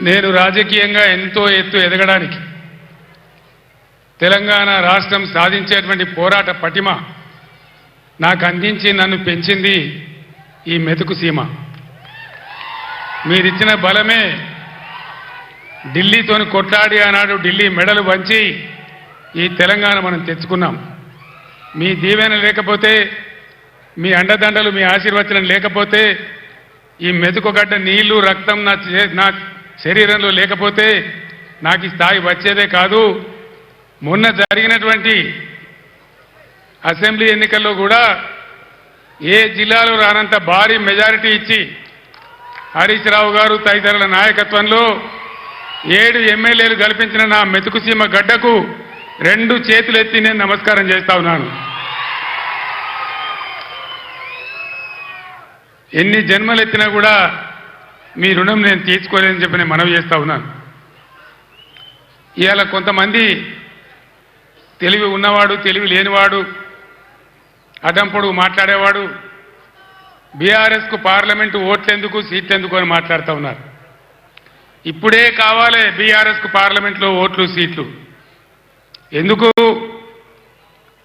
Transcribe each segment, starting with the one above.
నేను రాజకీయంగా ఎంతో ఎత్తు ఎదగడానికి తెలంగాణ రాష్ట్రం సాధించేటువంటి పోరాట పటిమ నాకు అందించి నన్ను పెంచింది ఈ మెతుకు సీమ. మీరిచ్చిన బలమే ఢిల్లీతోని కొట్లాడి ఆనాడు ఢిల్లీ మెడలు వంచి ఈ తెలంగాణ మనం తెచ్చుకున్నాం. మీ దీవెన లేకపోతే మీ అండదండలు మీ ఆశీర్వచనం లేకపోతే ఈ మెతుకుగడ్డ నీళ్ళు రక్తం నా చే- నా శరీరంలో లేకపోతే నాకు ఈ స్థాయి వచ్చేదే కాదు. మొన్న జరిగినటువంటి అసెంబ్లీ ఎన్నికల్లో కూడా ఏ జిల్లాలో రానంత భారీ మెజారిటీ ఇచ్చి హరీష్ రావు గారు తదితరుల నాయకత్వంలో ఏడు ఎమ్మెల్యేలు కల్పించిన నా మెతుకుసీమ గడ్డకు రెండు చేతులెత్తి నేను నమస్కారం చేస్తా ఉన్నాను. ఎన్ని జన్మలు ఎత్తినా కూడా మీ రుణం నేను తీసుకోలేని చెప్పి నేను మనవి చేస్తా ఉన్నాను. ఇవాళ కొంతమంది తెలివి ఉన్నవాడు తెలివి లేనివాడు అడంపొడుగు మాట్లాడేవాడు బీఆర్ఎస్కు పార్లమెంటు ఓట్లెందుకు సీట్లెందుకు అని మాట్లాడుతూ ఉన్నారు. ఇప్పుడే కావాలి బీఆర్ఎస్కు పార్లమెంట్లో ఓట్లు సీట్లు. ఎందుకు?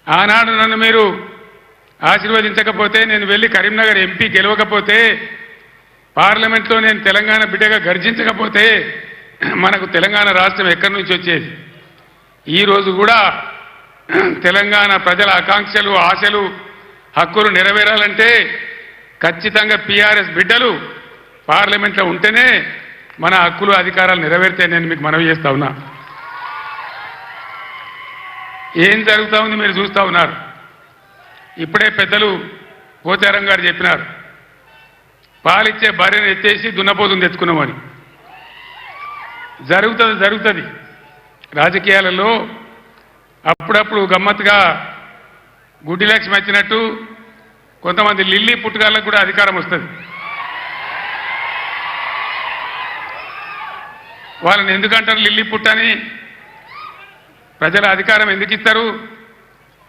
ఆనాడు నన్ను మీరు ఆశీర్వదించకపోతే నేను వెళ్ళి కరీంనగర్ ఎంపీ గెలవకపోతే పార్లమెంట్లో నేను తెలంగాణ బిడ్డగా గర్జించకపోతే మనకు తెలంగాణ రాష్ట్రం ఎక్కడి నుంచి వచ్చేది? ఈ రోజు కూడా తెలంగాణ ప్రజల ఆకాంక్షలు ఆశలు హక్కులు నెరవేరాలంటే ఖచ్చితంగా పిఆర్ఎస్ బిడ్డలు పార్లమెంట్లో ఉంటేనే మన హక్కులు అధికారాలు నెరవేరితే నేను మీకు మనవి చేస్తా ఉన్నా. ఏం జరుగుతూ ఉంది మీరు చూస్తా ఉన్నారు. ఇప్పుడే పెద్దలు పోచారం గారు చెప్పినారు. పాలిచ్చే భార్యను ఎత్తేసి దున్నపోతుంది తెచ్చుకున్నామని జరుగుతుంది జరుగుతుంది. రాజకీయాలలో అప్పుడప్పుడు గమ్మత్తుగా గుడ్డి లక్ష్మి వచ్చినట్టు కొంతమంది లిల్లీ పుట్టుగాళ్ళకు కూడా అధికారం వస్తుంది. వాళ్ళని ఎందుకంటారు లిల్లీ పుట్టని ప్రజల అధికారం ఎందుకు ఇస్తారు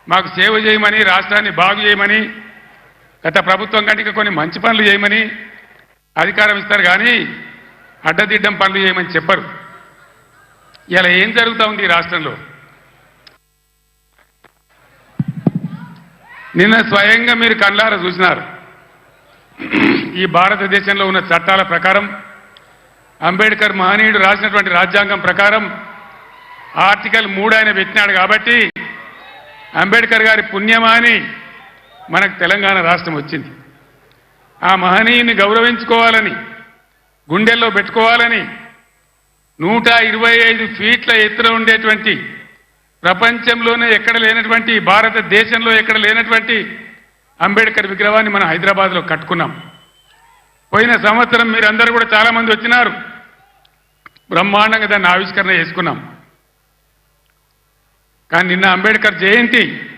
మాకు సేవ చేయమని రాష్ట్రాన్ని బాగు చేయమని గత ప్రభుత్వం కంటే కొన్ని మంచి పనులు చేయమని అధికారం ఇస్తారు కానీ అడ్డదిడ్డం పనులు చేయమని చెప్పరు. ఇలా ఏం జరుగుతూ ఉంది ఈ రాష్ట్రంలో? నిన్న స్వయంగా మీరు కళ్ళార చూసినారు. ఈ భారతదేశంలో ఉన్న చట్టాల ప్రకారం అంబేద్కర్ మహనీయుడు రాసినటువంటి రాజ్యాంగం ప్రకారం ఆర్టికల్ మూడు ఆయన పెట్టినాడు కాబట్టి అంబేద్కర్ గారి పుణ్యమాని మనకు తెలంగాణ రాష్ట్రం వచ్చింది. ఆ మహనీయుని గౌరవించుకోవాలని గుండెల్లో పెట్టుకోవాలని నూట ఇరవై ఐదు ఫీట్ల ఎత్తున ఉండేటువంటి ప్రపంచంలోనే ఎక్కడ లేనటువంటి భారతదేశంలో ఎక్కడ లేనటువంటి అంబేద్కర్ విగ్రహాన్ని మనం హైదరాబాద్లో కట్టుకున్నాం. పోయిన సంవత్సరం మీరందరూ కూడా చాలా మంది వచ్చినారు. బ్రహ్మాండంగా దాన్ని ఆవిష్కరణ చేసుకున్నాం. కానీ నిన్న అంబేద్కర్ జయంతి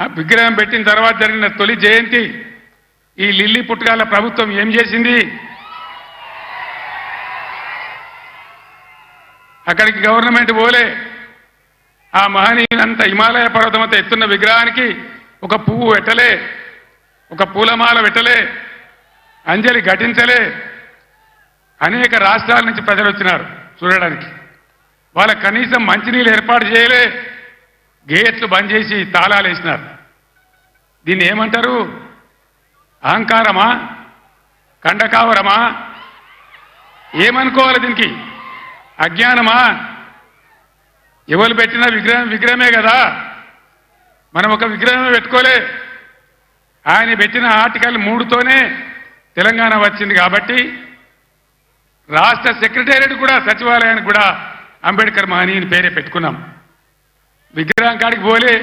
ఆ విగ్రహం పెట్టిన తర్వాత జరిగిన తొలి జయంతి ఈ లిల్లీ పుట్టగాల ప్రభుత్వం ఏం చేసింది? అక్కడికి గవర్నమెంట్ పోలే. ఆ మహనీయులంత హిమాలయ పర్వతమంత ఎత్తున్న విగ్రహానికి ఒక పువ్వు పెట్టలే ఒక పూలమాల పెట్టలే అంజలి ఘటించలే. అనేక రాష్ట్రాల నుంచి ప్రజలు వచ్చినారు చూడడానికి. వాళ్ళ కనీసం మంచినీళ్ళు ఏర్పాటు చేయలే. గేట్లు బంద్ చేసి తాళాలు వేసినారు. దీన్ని ఏమంటారు? అహంకారమా? కండకావరమా? ఏమనుకోవాలి దీనికి? అజ్ఞానమా? ఎవరు పెట్టిన విగ్రహం విగ్రహమే కదా. మనం ఒక విగ్రహమే పెట్టుకోలే. ఆయన పెట్టిన ఆర్టికల్ మూడుతోనే తెలంగాణ వచ్చింది కాబట్టి రాష్ట్ర సెక్రటేరియట్ కూడా సచివాలయానికి కూడా అంబేద్కర్ మహనీయుని పేరే పెట్టుకున్నాం. విగ్రహం కాడికి పోలే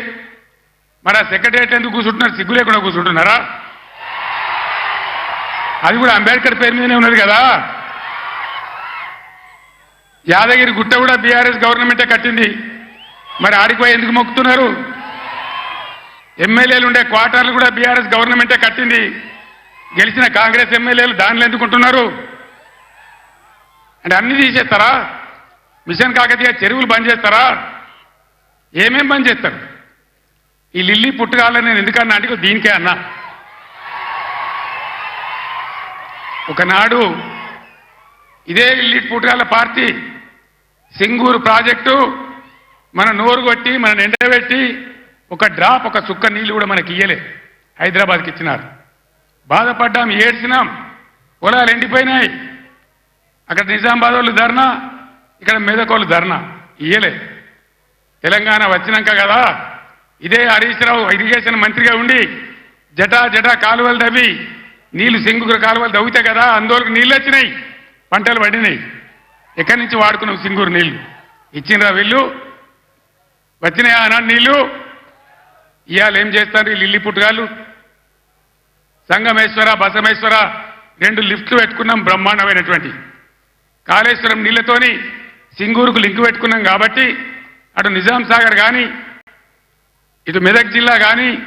మరి ఆ సెక్రటేరియట్ ఎందుకు కూర్చుంటున్నారు? సిగ్గు లేకుండా కూర్చుంటున్నారా? అది కూడా అంబేద్కర్ పేరు మీదనే ఉన్నది కదా. యాదగిరి గుట్ట కూడా బీఆర్ఎస్ గవర్నమెంటే కట్టింది. మరి ఆడికి పోయి ఎందుకు మొక్కుతున్నారు? ఎమ్మెల్యేలు ఉండే క్వార్టర్లు కూడా బీఆర్ఎస్ గవర్నమెంటే కట్టింది. గెలిచిన కాంగ్రెస్ ఎమ్మెల్యేలు దానిలో ఎందుకుంటున్నారు అంటే అన్ని తీసేస్తారా? మిషన్ కాకతీయ చెరువులు బంద్ చేస్తారా? ఏమేం పని చేస్తారు? ఈ లిల్లీ పుట్టుకాలని నేను ఎందుకన్నా అంటే దీనికే అన్నా. ఒకనాడు ఇదే లిల్లీ పుట్టుకాల పార్టీ సింగూరు ప్రాజెక్టు మన నోరు కొట్టి మన ఎండబెట్టి ఒక డ్రాప్ ఒక చుక్క నీళ్ళు కూడా మనకి ఇయ్యలే. హైదరాబాద్కి ఇచ్చినారు. బాధపడ్డాం ఏడ్చినాం. పొలాలు ఎండిపోయినాయి. అక్కడ నిజామాబాద్ వాళ్ళు ధర్నా ఇక్కడ మెదక్ వాళ్ళు ధర్నా. ఇయ్యలే. తెలంగాణ వచ్చినాక కదా ఇదే హరీష్ రావు ఇరిగేషన్ మంత్రిగా ఉండి జటా జటా కాలువలు తవ్వి నీళ్ళు సింగురు కాలువలు తవ్వితే కదా అందువరకు నీళ్ళు వచ్చినాయి పంటలు పడినాయి. ఎక్కడి నుంచి వాడుకున్నాం సింగూరు నీళ్ళు? ఇచ్చినరా వీళ్ళు? వచ్చినాయా ఆనాడు నీళ్ళు? ఇవాళ ఏం చేస్తారు లిల్లీ లిల్లి పుట్టుగాళ్ళు? సంగమేశ్వర బసమేశ్వర రెండు లిఫ్ట్లు పెట్టుకున్నాం బ్రహ్మాండమైనటువంటి. కాళేశ్వరం నీళ్ళతోని సింగూరుకు లింక్ పెట్టుకున్నాం కాబట్టి అటు నిజాం సాగర్ కానీ ఇటు మెదక్ జిల్లా కానీ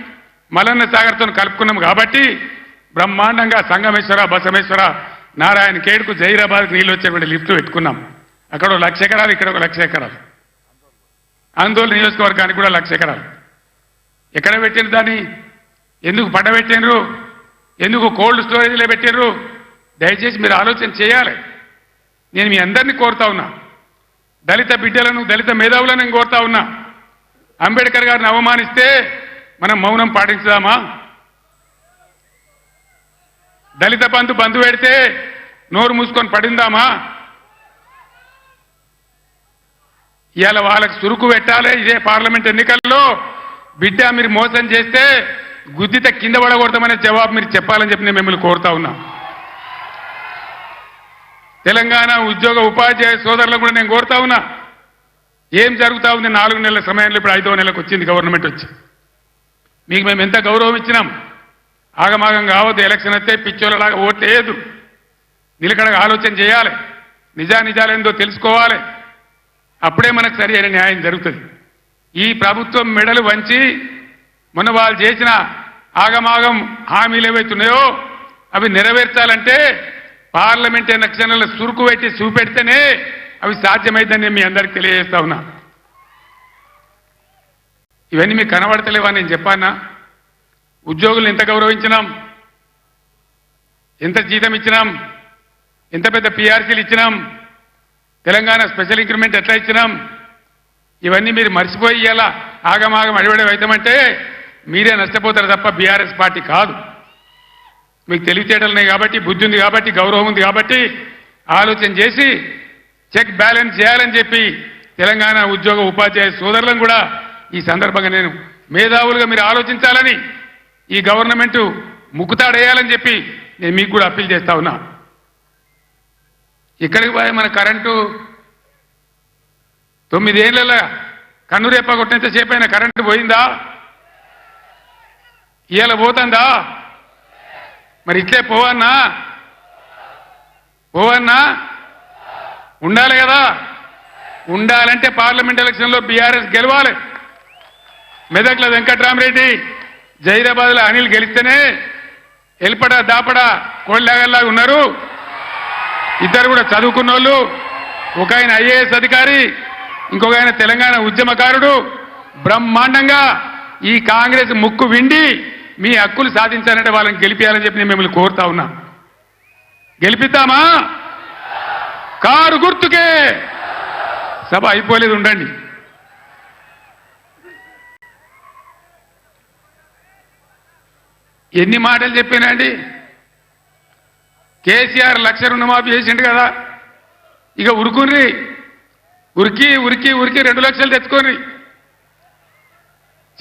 మలన్న సాగర్తో కలుపుకున్నాం కాబట్టి బ్రహ్మాండంగా సంగమేశ్వర బసమేశ్వర నారాయణ కేడుకు జైరాబాద్కు నీళ్ళు వచ్చేటువంటి లిఫ్ట్ పెట్టుకున్నాం. అక్కడ ఒక లక్ష ఎకరాలు ఇక్కడ ఒక లక్ష ఎకరాలు. ఆందోళన నియోజకవర్గానికి కూడా లక్ష ఎకరాలు. ఎక్కడ పెట్టిన దాన్ని? ఎందుకు పడబెట్టినరు ఎందుకు కోల్డ్ స్టోరేజ్లో పెట్టినరు దయచేసి మీరు ఆలోచన చేయాలి. నేను మీ అందరినీ కోరుతా ఉన్నా. దళిత బిడ్డలను దళిత మేధావులను నేను కోరుతా ఉన్నా. అంబేద్కర్ గారిని అవమానిస్తే మనం మౌనం పాటించుదామా దళిత బంధు బంధు పెడితే నోరు మూసుకొని పడిందామా? ఇవాళ వాళ్ళకి చురుకు పెట్టాలి ఇదే పార్లమెంట్ ఎన్నికల్లో. బిడ్డ మీరు మోసం చేస్తే గుద్దిత కింద పడకూడదామనే జవాబు మీరు చెప్పాలని చెప్పి నేను మిమ్మల్ని కోరుతా ఉన్నా. తెలంగాణ ఉద్యోగ ఉపాధ్యాయ సోదరులకు కూడా నేను కోరుతా ఉన్నా. ఏం జరుగుతా ఉంది నాలుగు నెలల సమయంలో ఇప్పుడు ఐదవ నెలకు వచ్చింది గవర్నమెంట్ వచ్చి. మీకు మేము ఎంత గౌరవం ఇచ్చినాం? ఆగమాగం కావద్దు ఎలక్షన్ వస్తే పిచ్చోళ్ళలాగా ఓట్లేదు నిలకడగా ఆలోచన చేయాలి. నిజా నిజాలేందో తెలుసుకోవాలి. అప్పుడే మనకు సరి అయిన న్యాయం జరుగుతుంది. ఈ ప్రభుత్వం మెడలు వంచి మొన్న వాళ్ళు చేసిన ఆగమాగం హామీలు ఏవైతున్నాయో అవి నెరవేర్చాలంటే పార్లమెంట్ ఎలక్షన్లలో సురుకు పెట్టి చూపెడితేనే అవి సాధ్యమైందని నేను మీ అందరికి తెలియజేస్తా ఉన్నా. ఇవన్నీ మీకు కనబడతలేవా నేను చెప్పానా? ఉద్యోగులు ఎంత గౌరవించినాం? ఎంత జీతం ఇచ్చినాం? ఎంత పెద్ద పిఆర్సీలు ఇచ్చినాం? తెలంగాణ స్పెషల్ ఇంక్రిమెంట్ ఎట్లా ఇచ్చినాం? ఇవన్నీ మీరు మర్చిపోయి ఇలా ఆగమాగం అడివడే అవుతామంటే మీరే నష్టపోతారు తప్ప బీఆర్ఎస్ పార్టీ కాదు. మీకు తెలివితేటలున్నాయి కాబట్టి బుద్ధి ఉంది కాబట్టి గౌరవం ఉంది కాబట్టి ఆలోచన చేసి చెక్ బ్యాలెన్స్ చేయాలని చెప్పి తెలంగాణ ఉద్యోగ ఉపాధ్యాయ సోదరులను కూడా ఈ సందర్భంగా నేను మేధావులుగా మీరు ఆలోచించాలని ఈ గవర్నమెంట్ ముక్కుతాడేయాలని చెప్పి నేను మీకు కూడా అప్పీల్ చేస్తా ఉన్నా. ఇక్కడికి పోయి మన కరెంటు తొమ్మిదేళ్ళ కన్నురేప కొట్టినంత సేపు అయినా కరెంటు పోయిందా? ఇవాళ పోతుందా? మరి ఇట్లే పోవన్నా? పోవన్నా? ఉండాలి కదా? ఉండాలంటే పార్లమెంట్ ఎలక్షన్లో బీఆర్ఎస్ గెలవాలి. మెదక్ల వెంకట్రామరెడ్డి జైరాబాద్లో అనిల్ గెలిస్తేనే ఎల్పడ దాపడ కోళ్ళగల్లాగా ఉన్నారు. ఇద్దరు కూడా చదువుకున్న వాళ్ళు ఒక ఆయన ఐఏఎస్ అధికారి ఇంకొక ఆయన తెలంగాణ ఉద్యమకారుడు. బ్రహ్మాండంగా ఈ కాంగ్రెస్ ముక్కు విండి మీ హక్కులు సాధించాలంటే వాళ్ళని గెలిపించాలని చెప్పి నేను మిమ్మల్ని కోరుతా ఉన్నా. గెలిపిద్దామా? కారు గుర్తుకే. సభ అయిపోలేదు ఉండండి. ఎన్ని మాటలు చెప్పానండి కేసీఆర్ లక్ష రుణమాఫీ చేసిండు కదా. ఇక ఉరుకుని ఉరికి ఉరికి ఉరికి రెండు లక్షలు తెచ్చుకోని.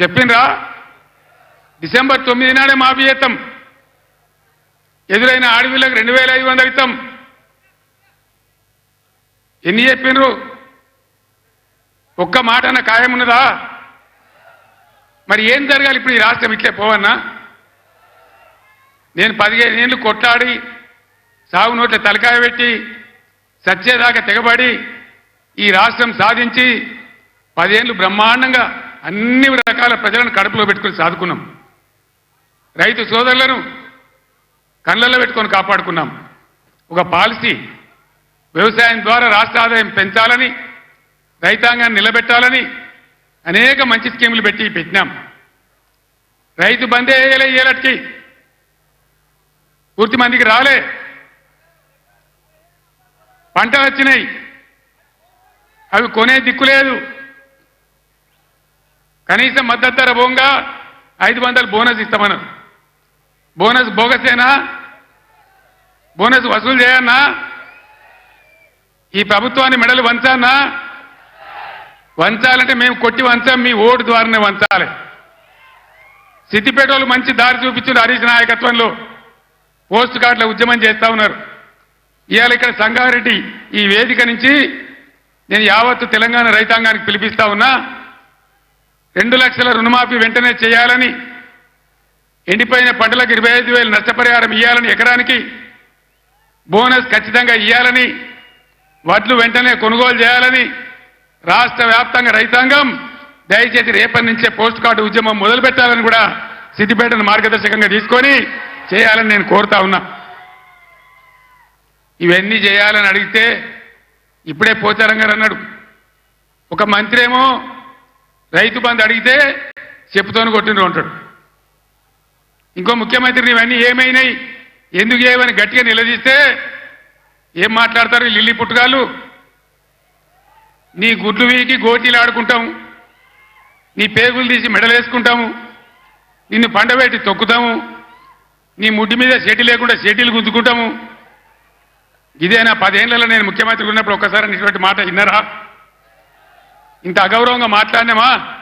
చెప్పిండ్రా? డిసెంబర్ తొమ్మిది నాడే మాఫీ చేస్తాం ఎదురైన ఆడవిళ్ళకి రెండు వేల ఐదు వందలు ఇస్తాం ఎన్ని చెప్పినరు? ఒక్క మాట అన్న ఖాయం ఉన్నదా? మరి ఏం జరగాలి ఇప్పుడు ఈ రాష్ట్రం ఇట్లే పోవన్నా? నేను పదిహేను ఏళ్ళు కొట్లాడి సాగు నోట్ల తలకాయ పెట్టి సచ్చేదాకా తెగబడి ఈ రాష్ట్రం సాధించి పదేళ్ళు బ్రహ్మాండంగా అన్ని రకాల ప్రజలను కడుపులో పెట్టుకుని సాదుకున్నాం. రైతు సోదరులను కళ్ళల్లో పెట్టుకొని కాపాడుకున్నాం. ఒక పాలసీ వ్యవసాయం ద్వారా రాష్ట్ర ఆదాయం పెంచాలని రైతాంగాన్ని నిలబెట్టాలని అనేక మంచి స్కీములు పెట్టి పెట్టినాం. రైతు బందే వేయలే ఏలటికి. పూర్తి మందికి రాలే. పంటలు వచ్చినాయి. అవి కొనే దిక్కు లేదు. కనీసం మద్దతు ధర పోగా ఐదు వందలు బోనస్ ఇస్తామన్నారు. బోనస్ బోగసేనా? బోనస్ వసూలు చేయన్నా? ఈ ప్రభుత్వాన్ని మెడలు వంచానా వంచాలంటే మేము కొట్టి వంచాం మీ ఓటు ద్వారానే వంచాలి. సిద్దిపేట వాళ్ళు మంచి దారి చూపించారు హరీష్ నాయకత్వంలో. పోస్ట్ కార్డుల ఉద్యమం చేస్తా ఉన్నారు. ఇవాళ ఇక్కడ సంగారెడ్డి ఈ వేదిక నుంచి నేను యావత్తు తెలంగాణ రైతాంగానికి పిలిపిస్తా ఉన్నా. రెండు లక్షల రుణమాఫీ వెంటనే చేయాలని ఎండిపోయిన పంటలకు ఇరవై ఐదు వేలు నష్టపరిహారం ఇవ్వాలని ఎకరానికి బోనస్ ఖచ్చితంగా ఇవ్వాలని వడ్లు వెంటనే కొనుగోలు చేయాలని రాష్ట్ర వ్యాప్తంగా రైతాంగం దయచేసి రేపటి నుంచే పోస్ట్ కార్డు ఉద్యమం మొదలు పెట్టాలని కూడా సిద్దిపేటను మార్గదర్శకంగా తీసుకొని చేయాలని నేను కోరుతా ఉన్నా. ఇవన్నీ చేయాలని అడిగితే ఇప్పుడే పోచారం గారు అన్నాడు. ఒక మంత్రి ఏమో రైతు బంధు అడిగితే చెప్పుతోని కొట్టిండ్రు ఉంటాడు ఇంకో ముఖ్యమంత్రి ఇవన్నీ ఏమైనాయి? ఎందుకు ఏమని గట్టిగా నిలదీస్తే ఏం మాట్లాడతారు లిల్లీ పుట్టుగాళ్ళు? నీ గుడ్లు వీకి గోటీలు ఆడుకుంటాము. నీ పేగులు తీసి మెడలేసుకుంటాము. నిన్ను పండబెట్టి తొక్కుతాము. నీ ముడ్డి మీద షెటి లేకుండా షెటీలు గుద్దుకుంటాము. ఇదేనా పదేళ్ళలో నేను ముఖ్యమంత్రి ఉన్నప్పుడు ఒక్కసారి ఇటువంటి మాట విన్నారా? ఇంత అగౌరవంగా మాట్లాడినామా?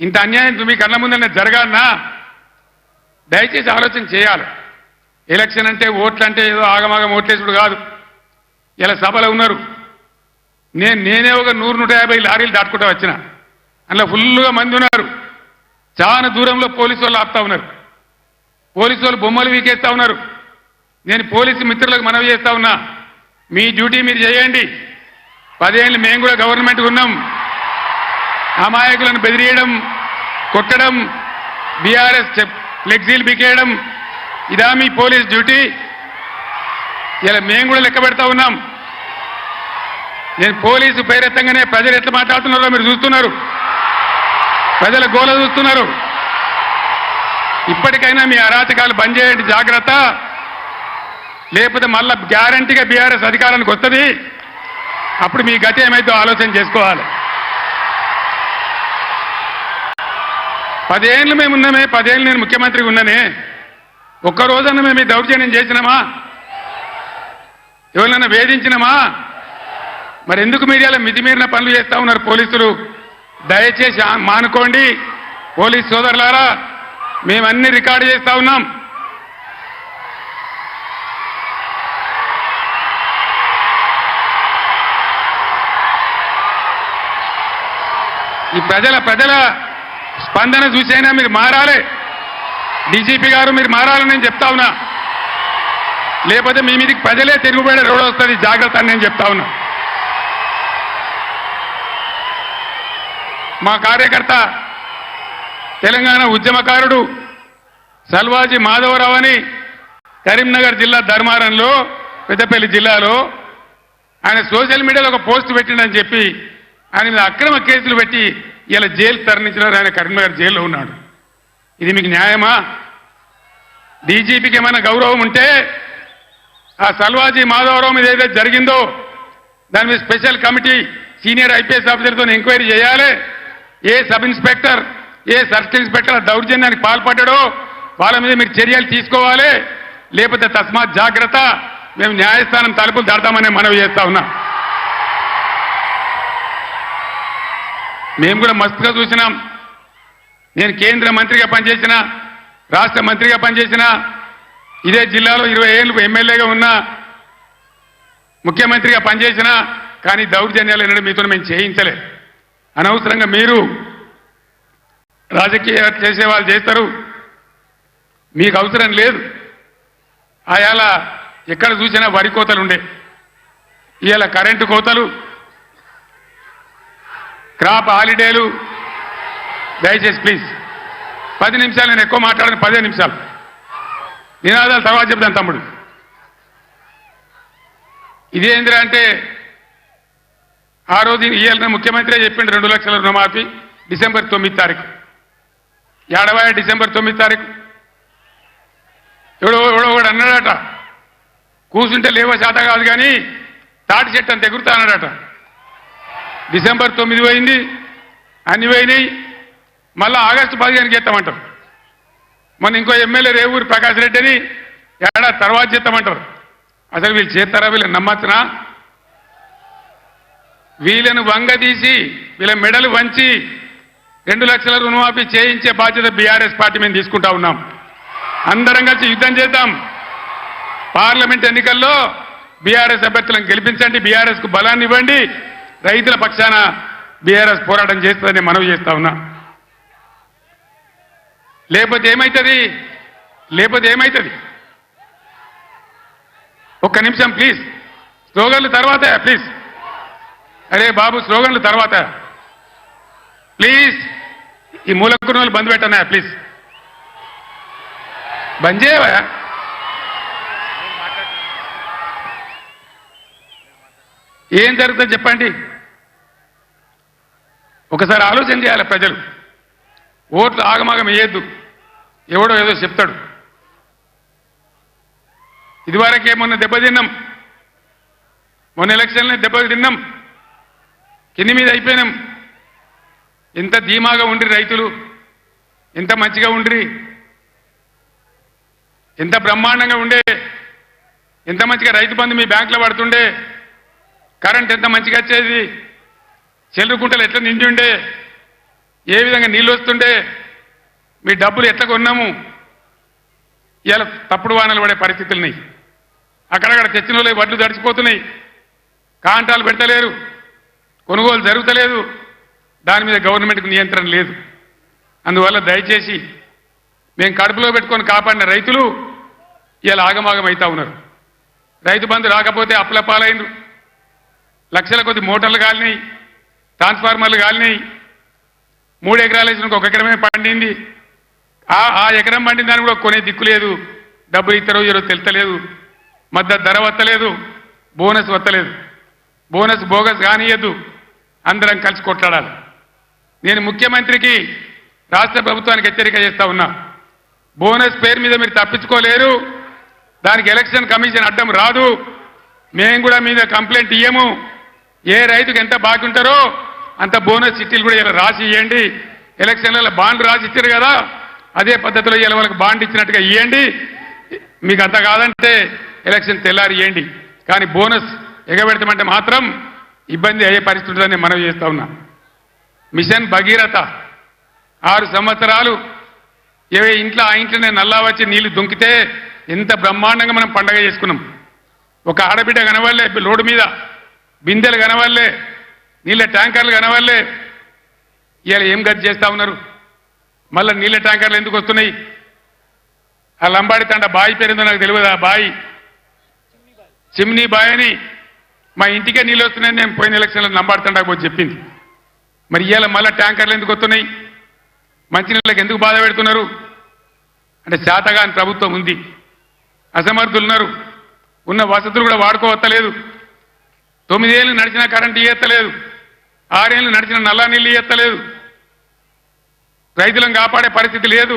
ఇంత అన్యాయం మీ కళ్ళ ముందర జరగాలన్నా దయచేసి ఆలోచన చేయాలి. ఎలక్షన్ అంటే ఓట్లు అంటే ఏదో ఆగమాగం ఓట్లేసుడు కాదు. ఇలా సభలో ఉన్నారు. నేను నేనే ఒక నూరు నూట యాభై లారీలు దాటుకుంటా వచ్చిన. అందులో ఫుల్గా మంది ఉన్నారు. చాలా దూరంలో పోలీసు వాళ్ళు ఆపుతా ఉన్నారు. పోలీసు వాళ్ళు బొమ్మలు వీకేస్తా ఉన్నారు. నేను పోలీసు మిత్రులకు మనవి చేస్తా ఉన్నా. మీ డ్యూటీ మీరు చేయండి. పదేళ్ళు మేము కూడా గవర్నమెంట్ ఉన్నాం. అమాయకులను బెదిరియడం కొట్టడం బీఆర్ఎస్ ఫ్లెక్సీలు బికేయడం ఇదా మీ పోలీస్ డ్యూటీ. ఇలా మేము కూడా లెక్క పెడతా ఉన్నాం. నేను పోలీసు పేరెత్తంగానే ప్రజలు ఎట్లా మాట్లాడుతున్నారో మీరు చూస్తున్నారు. ప్రజల గోల చూస్తున్నారు. ఇప్పటికైనా మీ అరాచకాలు బంద్ చేయండి జాగ్రత్త. లేకపోతే మళ్ళా గ్యారంటీగా బీఆర్ఎస్ అధికారానికి వస్తుంది. అప్పుడు మీ గతి ఏమైతే ఆలోచన చేసుకోవాలి. పదేళ్ళు మేము ఉన్నామే పదేళ్ళు నేను ముఖ్యమంత్రిగా ఉన్నానే. ఒక్క రోజన్నా మేము ఈ దౌర్జన్యం చేసినామా? ఎవరినైనా వేధించినామా? మరి ఎందుకు మీడియాలో మితిమీరిన పనులు చేస్తా ఉన్నారు పోలీసులు? దయచేసి మానుకోండి పోలీస్ సోదరులారా. మేమన్నీ రికార్డు చేస్తా ఉన్నాం. ఈ ప్రజల ప్రజల స్పందన చూసైనా మీరు మారాలి. డీజీపీ గారు మీరు మారాలని నేను చెప్తా ఉన్నా. లేకపోతే మీ మీదకి ప్రజలే తిరుగుబడే రోడ్ వస్తుంది జాగ్రత్త అని నేను చెప్తా ఉన్నా. మా కార్యకర్త తెలంగాణ ఉద్యమకారుడు సల్వాజీ మాధవరావు అని కరీంనగర్ జిల్లా ధర్మారంలో పెద్దపల్లి జిల్లాలో ఆయన సోషల్ మీడియాలో ఒక పోస్ట్ పెట్టిండని చెప్పి ఆయన మీద అక్రమ కేసులు పెట్టి ఇలా జైలు తరలించినారు ఆయన కరీంనగర్ జైల్లో ఉన్నాడు. ఇది మీకు న్యాయమా? డీజీపీకి ఏమైనా గౌరవం ఉంటే ఆ సల్వాజీ మాధవరావు మీద ఏదైతే జరిగిందో దాని మీద స్పెషల్ కమిటీ సీనియర్ ఐపీఎస్ ఆఫీసర్తో ఎంక్వైరీ చేయాలి. ఏ సబ్ ఇన్స్పెక్టర్ ఏ సర్కిల్ ఇన్స్పెక్టర్ దౌర్జన్యానికి పాల్పడ్డాడో వాళ్ళ మీద మీరు చర్యలు తీసుకోవాలి. లేకపోతే తస్మాత్ జాగ్రత్త మేము న్యాయస్థానం తలుపులు దాడతామని మనవి చేస్తా ఉన్నా. మేము కూడా మస్తుగా చూసినాం. నేను కేంద్ర మంత్రిగా పనిచేసిన రాష్ట్ర మంత్రిగా పనిచేసిన ఇదే జిల్లాలో ఇరవై ఏళ్ళు ఎమ్మెల్యేగా ఉన్నా ముఖ్యమంత్రిగా పనిచేసిన కానీ దౌర్జన్యాలు ఎన్నడూ మీతో మేము చేయించలే అనవసరంగా మీరు రాజకీయ చేసే వాళ్ళు చేస్తారు. మీకు అవసరం లేదు. ఆయాల ఎక్కడ చూసినా వరి కోతలు ఉండే. ఇవాళ కరెంటు కోతలు క్రాప్ హాలిడేలు దయచేసి ప్లీజ్ పది నిమిషాలు నేను ఎక్కువ మాట్లాడను పదే నిమిషాలు. నినాదాలు తర్వాత చెప్తాను తమ్ముడు. ఇదేంద్ర అంటే ఆ రోజు ఇయ్యాలని ముఖ్యమంత్రి చెప్పిండు రెండు లక్షల రుణమాఫీ డిసెంబర్ తొమ్మిది తారీఖు. ఏడవ డిసెంబర్ తొమ్మిది తారీఖు? ఎవడో ఎవడో ఒకడు అన్నాడట కూర్చుంటే లేవో శాత కాదు కానీ తాటి చెట్టు అంత ఎగురుతానడట డిసెంబర్ తొమ్మిది పోయింది అన్ని పోయినాయి. మళ్ళా ఆగస్టు పదిహేనుకి ఎత్తామంటారు మొన్న ఇంకో ఎమ్మెల్యే రేవూరి ప్రకాష్ రెడ్డి అని ఏడాది తర్వాత చేస్తామంటారు. అసలు వీళ్ళు చేస్తారా వీళ్ళని నమ్మచ్చునా? వీళ్ళను వంగదీసి వీళ్ళ మెడలు వంచి రెండు లక్షల రుణమాఫీ చేయించే బాధ్యత బీఆర్ఎస్ పార్టీ మేము తీసుకుంటా ఉన్నాం. అందరం కలిసి యుద్ధం చేద్దాం. పార్లమెంట్ ఎన్నికల్లో బీఆర్ఎస్ అభ్యర్థులను గెలిపించండి బీఆర్ఎస్కు బలాన్ని ఇవ్వండి. రైతుల పక్షాన బీఆర్ఎస్ పోరాటం చేస్తుందని మనవి చేస్తా ఉన్నా. లేకపోతే ఏమవుతుంది లేకపోతే ఏమవుతుంది ఒక్క నిమిషం ప్లీజ్ స్లోగన్లు తర్వాత ప్లీజ్ అరే బాబు స్లోగన్లు తర్వాత. ప్లీజ్ ఈ మూలక్కున్న బంద్ పెట్టనా ప్లీజ్ బంద్ చేయవా? ఏం జరుగుతుంది చెప్పండి. ఒకసారి ఆలోచన చేయాలి ప్రజలు. ఓట్లు ఆగమాగం వేయద్దు. ఎవడో ఏదో చెప్తాడు. ఇదివరకే మొన్న దెబ్బతిన్నాం. మొన్న ఎలక్షన్లు దెబ్బలు తిన్నాం కింది మీద అయిపోయినాం. ఎంత ధీమాగా ఉండ్రి రైతులు. ఇంత మంచిగా ఉండ్రి. ఎంత బ్రహ్మాండంగా ఉండే. ఎంత మంచిగా రైతు బంధు మీ బ్యాంకులో పడుతుండే. కరెంట్ ఎంత మంచిగా వచ్చేది. చెల్లుకుంటలు ఎట్లా నిండి ఉండే ఏ విధంగా నీళ్ళు వస్తుండే? మీ డబ్బులు ఎట్లా కొన్నాము? ఇలా తప్పుడు వానలు పడే పరిస్థితులున్నాయి అక్కడక్కడ తెచ్చిన వాళ్ళు వడ్లు తడిచిపోతున్నాయి కాంటాలు పెడతలేరు కొనుగోలు జరుగుతలేదు. దాని మీద గవర్నమెంట్కి నియంత్రణ లేదు. అందువల్ల దయచేసి మేము కడుపులో పెట్టుకొని కాపాడిన రైతులు ఇలా ఆగమాగం అవుతా ఉన్నారు. రైతు బంధు రాకపోతే అప్పుల లక్షల కొద్ది మోటార్లు కాలినాయి. ట్రాన్స్ఫార్మర్లు కాలినాయి. మూడు ఎకరాలు వేసిన ఒక ఎకరమే పండింది. ఆ ఆ ఎకరం పండిన దాన్ని కూడా కొనే దిక్కు లేదు. డబ్బులు ఇద్దరు ఈరోజు తెలుతలేదు మద్దతు ధర వత్తలేదు బోనస్ వత్తలేదు బోనస్ బోగస్ కానియద్దు. అందరం కలిసి కొట్లాడాలి. నేను ముఖ్యమంత్రికి రాష్ట్ర ప్రభుత్వానికి హెచ్చరిక చేస్తా ఉన్నా. బోనస్ పేరు మీద మీరు తప్పించుకోలేరు. దానికి ఎలక్షన్ కమిషన్ అడ్డం రాదు. మేము కూడా మీద కంప్లైంట్ ఇయ్యము. ఏ రైతుకు ఎంత బాగుంటారో అంత బోనస్ చిట్టీలు కూడా ఇలా రాసి ఇవ్వండి ఎలక్షన్లలో బాండ్ రాసి ఇచ్చారు కదా అదే పద్ధతిలో ఇలా వాళ్ళకి బాండ్ ఇచ్చినట్టుగా ఇవ్వండి మీకు అంత కాదంటే ఎలక్షన్ తెల్లారి ఇవ్వండి కానీ బోనస్ ఎగబెడతామంటే మాత్రం ఇబ్బంది అయ్యే పరిస్థితి ఉంటుందని మనవి చేస్తా ఉన్నా. మిషన్ భగీరథ ఆరు సంవత్సరాలు ఏవే ఇంట్లో ఆ ఇంట్లోనే నల్లా వచ్చి నీళ్ళు దుంకితే ఎంత బ్రహ్మాండంగా మనం పండగ చేసుకున్నాం. ఒక ఆడబిడ్డ కనవల్లే లోడు మీద బిందెలు కనవల్లే నీళ్ళ ట్యాంకర్లు కనవల్లే ఇవాళ ఏం గది చేస్తా ఉన్నారు? మళ్ళీ నీళ్ళ ట్యాంకర్లు ఎందుకు వస్తున్నాయి? ఆ లంబాడి తండ బాయి పేరుందో నాకు తెలియదు? ఆ బాయి. చిమ్నీ బాయ్ అని. మా ఇంటికే నీళ్ళు వస్తున్నాయని నేను పోయిన ఎలక్షన్లో లంబాడి తండాకు పోయి చెప్పింది. మరి ఇవాళ మళ్ళీ ట్యాంకర్లు ఎందుకు వస్తున్నాయి? మంచినీళ్ళకి ఎందుకు బాధ పెడుతున్నారు? అంటే శాతగాని ప్రభుత్వం ఉంది. అసమర్థులు ఉన్నారు. ఉన్న వసతులు కూడా వాడుకోవత్తలేదు. తొమ్మిదేళ్ళు నడిచిన కరెంటు ఇయ్యత్తలేదు. ఆరేళ్ళు నడిచిన నల్లా నీళ్ళు ఎత్తలేదు. రైతులను కాపాడే పరిస్థితి లేదు.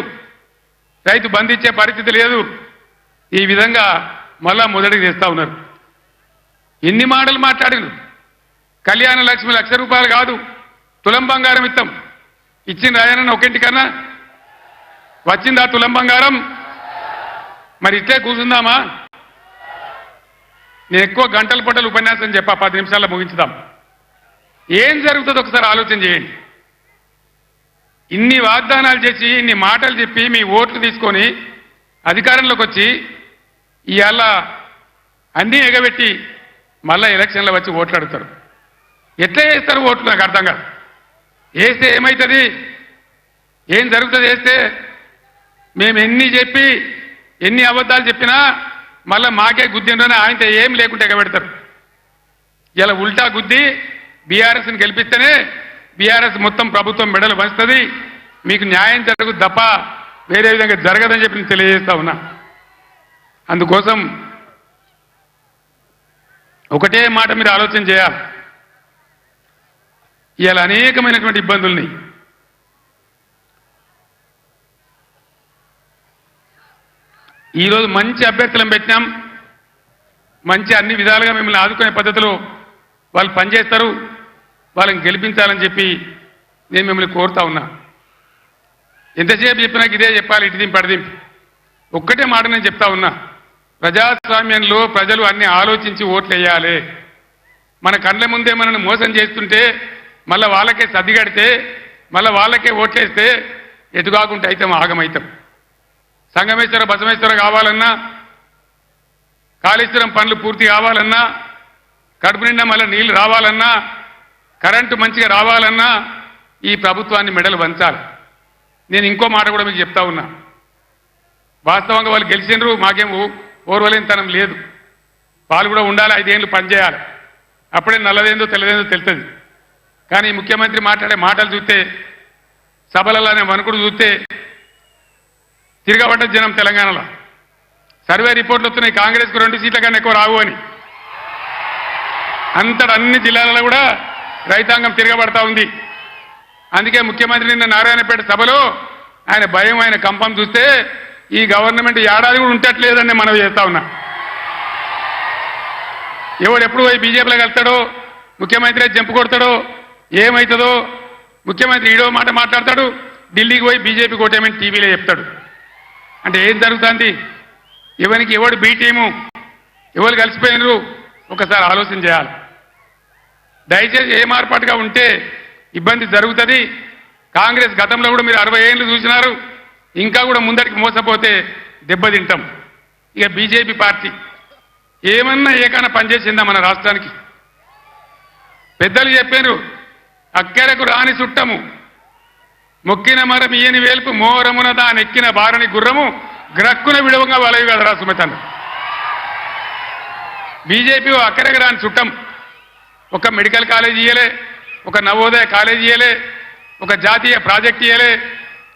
రైతు బంధించే పరిస్థితి లేదు. ఈ విధంగా మళ్ళా మొదటికి తెస్తా ఉన్నారు. ఎన్ని మాటలు మాట్లాడిను. కళ్యాణ లక్ష్మి లక్ష రూపాయలు కాదు తులం బంగారం ఇస్తాం ఇచ్చిన రాయనన్న ఒకింటికన్నా వచ్చిందా తులం బంగారం? మరి ఇట్లే కూర్చుందామా? నేను ఎక్కువ గంటల పొట్టలు ఉపన్యాసం చెప్పా పది నిమిషాల్లో ముగించుదాం. ఏం జరుగుతుందో ఒకసారి ఆలోచన చేయండి. ఇన్ని వాగ్దానాలు చేసి ఇన్ని మాటలు చెప్పి మీ ఓట్లు తీసుకొని అధికారంలోకి వచ్చి ఇవాళ అన్నీ ఎగబెట్టి మళ్ళా ఎలక్షన్లో వచ్చి ఓట్లు అడుగుతారు ఎట్లా వేస్తారు ఓట్లు నాకు అర్థం కాదు. వేస్తే ఏమవుతుంది ఏం జరుగుతుంది వేస్తే? మేము ఎన్ని చెప్పి ఎన్ని అబద్ధాలు చెప్పినా మళ్ళీ మాకే గుద్దిండ్రని ఆయనతో ఏం లేకుండా ఎగబెడతారు. ఇలా ఉల్టా గుద్ది బీఆర్ఎస్ని గెలిపిస్తేనే బీఆర్ఎస్ మొత్తం ప్రభుత్వం మెడలు వస్తుంది మీకు న్యాయం జరగదు తప్ప వేరే విధంగా జరగదని చెప్పి నేను తెలియజేస్తా ఉన్నా. అందుకోసం ఒకటే మాట మీరు ఆలోచన చేయాలి. ఇవాళ అనేకమైనటువంటి ఇబ్బందుల్ని ఈరోజు మంచి అభ్యర్థులను పెట్టినాం. మంచి అన్ని విధాలుగా మిమ్మల్ని ఆదుకునే పద్ధతిలో వాళ్ళు పనిచేస్తారు వాళ్ళని గెలిపించాలని చెప్పి నేను మిమ్మల్ని కోరుతా ఉన్నా. ఎంతసేపు చెప్పినా ఇదే చెప్పాలి ఇటు దింపు అటు ఒక్కటే మాట నేను చెప్తా ఉన్నా. ప్రజాస్వామ్యంలో ప్రజలు అన్ని ఆలోచించి ఓట్లు వేయాలి మన కండ్ల ముందే మనల్ని మోసం చేస్తుంటే మళ్ళీ వాళ్ళకే సర్దిగడితే మళ్ళీ వాళ్ళకే ఓట్లేస్తే ఎటు అవుతాం అయితే ఆగమైతాం సంగమేశ్వర బసమేశ్వర కావాలన్నా కాళేశ్వరం పనులు పూర్తి కావాలన్నా కడుపు నిండా మళ్ళీ నీళ్ళు రావాలన్నా కరెంటు మంచిగా రావాలన్నా ఈ ప్రభుత్వాన్ని మెడలు వంచాలి. నేను ఇంకో మాట కూడా మీకు చెప్తా ఉన్నా. వాస్తవంగా వాళ్ళు గెలిచినరు మాకేం ఓ- ఓర్వలేనితనం లేదు. వాళ్ళు కూడా ఉండాలి ఐదేళ్ళు పనిచేయాలి. అప్పుడే నల్లదేందో తెల్లదేందో తెలుస్తుంది. కానీ ముఖ్యమంత్రి మాట్లాడే మాటలు చూస్తే సభలలోనే వణుకుడు చూస్తే తిరగబడ్డ జనం తెలంగాణలో. సర్వే రిపోర్ట్లు వస్తున్నాయి కాంగ్రెస్కు రెండు సీట్ల కన్నా ఎక్కువ రావు అని. అంతట అన్ని జిల్లాలలో కూడా రైతాంగం తిరగబడతా ఉంది. అందుకే ముఖ్యమంత్రి నిన్న నారాయణపేట సభలో ఆయన భయం ఆయన కంపం చూస్తే ఈ గవర్నమెంట్ ఏడాది కూడా ఉండట్లేదని మనం చేస్తా ఉన్నా. ఎవడు ఎప్పుడు పోయి బీజేపీలో వెళ్తాడో ముఖ్యమంత్రి జంపు కొడతాడో ఏమవుతుందో ముఖ్యమంత్రి ఈడో మాట మాట్లాడతాడు ఢిల్లీకి పోయి బీజేపీ కోటేమని టీవీలో చెప్తాడు. అంటే ఏం జరుగుతుంది? ఎవరికి ఎవడు బీ టీము? ఎవరు కలిసిపోయినరు? ఒకసారి ఆలోచన చేయాలి. దయచేసి ఏ మార్పాటుగా ఉంటే ఇబ్బంది జరుగుతుంది. కాంగ్రెస్ గతంలో కూడా మీరు అరవై ఏళ్ళు చూసినారు. ఇంకా కూడా ముందరికి మోసపోతే దెబ్బతింటాం. ఇక బీజేపీ పార్టీ ఏమన్నా ఏకైనా పనిచేసిందా మన రాష్ట్రానికి? పెద్దలు చెప్పారు అక్కరకు రాని చుట్టము. మొక్కిన మరం ఈయని వేలుపు మోరమున దానెక్కిన బారని గుర్రము గ్రక్కున విడవంగా వలవి కదరా సుమతను బీజేపీ అక్కరకు రాని చుట్టం. ఒక మెడికల్ కాలేజ్ ఇయ్యలే ఒక నవోదయ కాలేజ్ ఇయ్యలే ఒక జాతీయ ప్రాజెక్ట్ ఇయ్యలే.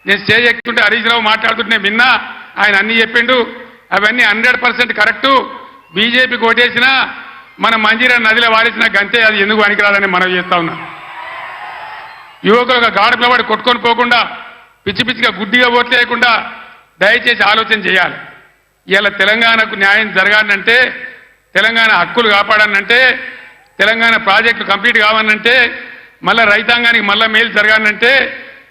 నేను స్టేజ్ ఎక్కుతుంటే హరీష్ రావు మాట్లాడుతుంటే విన్నా ఆయన అన్ని చెప్పిండు. అవన్నీ హండ్రెడ్ పర్సెంట్ కరెక్టు బీజేపీ కోటేసిన మన మంజీరా నదిలో వాడేసిన గంతే అది ఎందుకు పనికిరాదని మనం చేస్తా ఉన్నాం. యువకులు గాడి పిల్లవాడు కొట్టుకొని పోకుండా పిచ్చి పిచ్చిగా గుడ్డిగా ఓట్లు వేయకుండా దయచేసి ఆలోచన చేయాలి. ఇలా తెలంగాణకు న్యాయం జరగాలంటే తెలంగాణ హక్కులు కాపాడాలంటే తెలంగాణ ప్రాజెక్టు కంప్లీట్ కావాలంటే మళ్ళా రైతాంగానికి మళ్ళా మేలు జరగాలంటే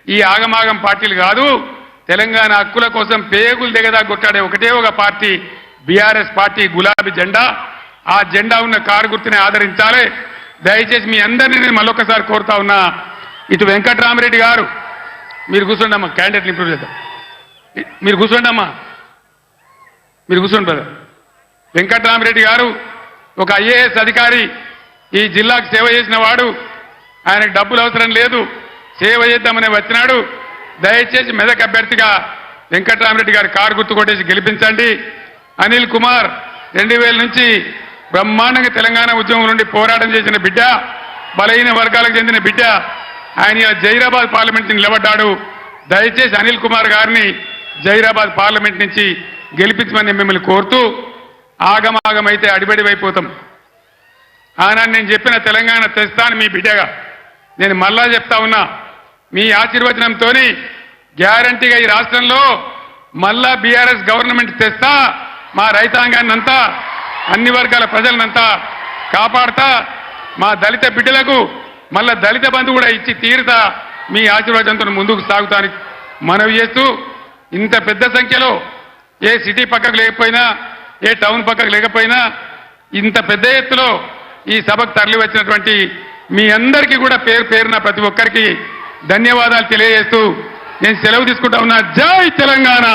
ఈ ఆగమాగం పార్టీలు కాదు తెలంగాణ హక్కుల కోసం పేగులు దిగదా కొట్టాడే ఒకటే ఒక పార్టీ బీఆర్ఎస్ పార్టీ గులాబీ జెండా. ఆ జెండా ఉన్న కారు గుర్తుని ఆదరించాలి. దయచేసి మీ అందరినీ నేను మళ్ళొకసారి కోరుతా ఉన్నా. ఇటు వెంకట్రామరెడ్డి గారు మీరు కూర్చోండమ్మా క్యాండిడేట్ ఇంప్రూవ్ చేద్దాం. మీరు కూర్చోండి అమ్మా. మీరు కూర్చోండి బ్రదర్ వెంకట్రామరెడ్డి గారు ఒక ఐఏఎస్ అధికారి ఈ జిల్లాకు సేవ చేసిన వాడు ఆయనకు డబ్బులు అవసరం లేదు. సేవ చేద్దామని వచ్చినాడు. దయచేసి మెదక్ అభ్యర్థిగా వెంకటరామరెడ్డి గారి కారు గుర్తు కొట్టేసి గెలిపించండి. అనిల్ కుమార్ రెండు వేల నుంచి బ్రహ్మాండంగా తెలంగాణ ఉద్యమం నుండి పోరాటం చేసిన బిడ్డ బలహీన వర్గాలకు చెందిన బిడ్డ ఆయన జైరాబాద్ పార్లమెంట్ నిలబడ్డాడు. దయచేసి అనిల్ కుమార్ గారిని జైరాబాద్ పార్లమెంట్ నుంచి గెలిపించమని మిమ్మల్ని కోరుతూ ఆగమాగమైతే అడిబడివైపోతాం ఆనాడు నేను చెప్పిన తెలంగాణ తెస్తాను మీ బిడ్డగా. నేను మళ్ళా చెప్తా ఉన్నా మీ ఆశీర్వచనంతో గ్యారంటీగా ఈ రాష్ట్రంలో మళ్ళా బీఆర్ఎస్ గవర్నమెంట్ తెస్తా మా రైతాంగాన్ని అంతా అన్ని వర్గాల ప్రజలనంతా కాపాడతా మా దళిత బిడ్డలకు మళ్ళా దళిత బంధు కూడా ఇచ్చి తీరుతా మీ ఆశీర్వాదంతో ముందుకు సాగుతానికి మనవి చేస్తూ ఇంత పెద్ద సంఖ్యలో ఏ సిటీ పక్కకు లేకపోయినా ఏ టౌన్ పక్కకు లేకపోయినా ఇంత పెద్ద ఎత్తులో ఈ సభకు తరలి వచ్చినటువంటి మీ అందరికీ కూడా పేరు పేరున ప్రతి ఒక్కరికి ధన్యవాదాలు తెలియజేస్తూ నేను సెలవు తీసుకుంటా ఉన్నా. జై తెలంగాణ!